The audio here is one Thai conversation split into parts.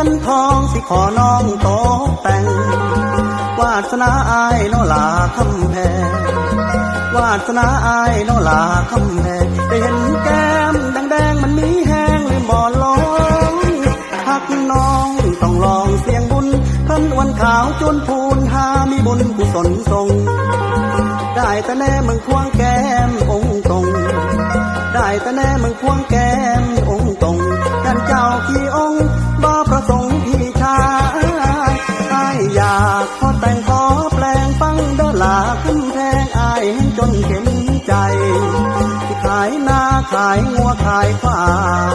งินทองสิขอน้องตกแต่ง วาสนาอายโนลาคำแพงวาสนาอายโนลาคำแพงได้เห็นแก้มแดงๆมันมีแห้งหรือบ่ลงหักน้องต้องลองเสียงบุญเพิ่นวันขาวจนพูนหามีบุญกุศลทรง ได้แต่แน่มึงควงแก้มองตรง ได้แต่แน่มึงควงแก้ม ขายงัวขายควาย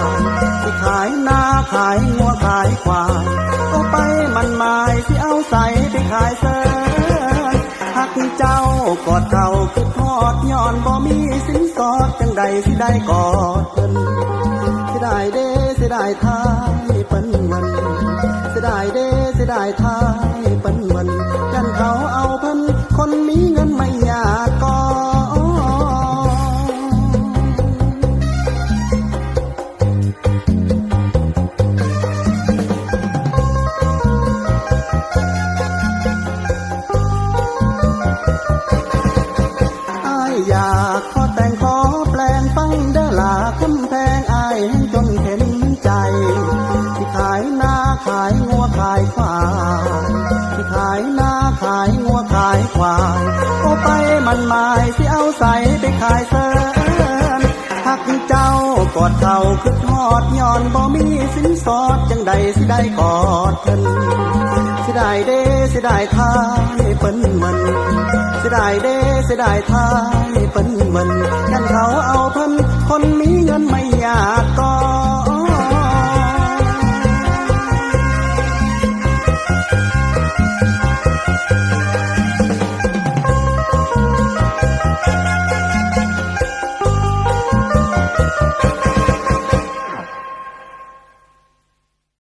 ที่ขายนาขายงัวขายควายก็ไปมันหมายที่เอาใส่ไปขายเสยหักเจ้ากอดเก่าคือทอดย้อนบ่มีสินสอดจังใดสิได้กอดเพิ่นสิได้เด้สิได้ทายเปิ้นวันสิได้เด้สิได้ทาย อายอยากขอแต่งขอแปลงฟังเดลาคำแพงอายให้จนเห็นใจ ที่ขายนาขายงัวขายควายที่ขายนาขายงัวขายควายโอไปมันหมายสิเอาใส่ไปขายเสริมหักเจ้ากอดเขาคือทอดย้อนบ่มีสินสอดจังใดสิได้กอดเพิ่นสิได้เด้ สียด้ทายเปิ้นมันเสียดายเด้สิได้ทายเปิ้นมันกันเขาเอาเพิ่นคนมีเงินไม่อยาก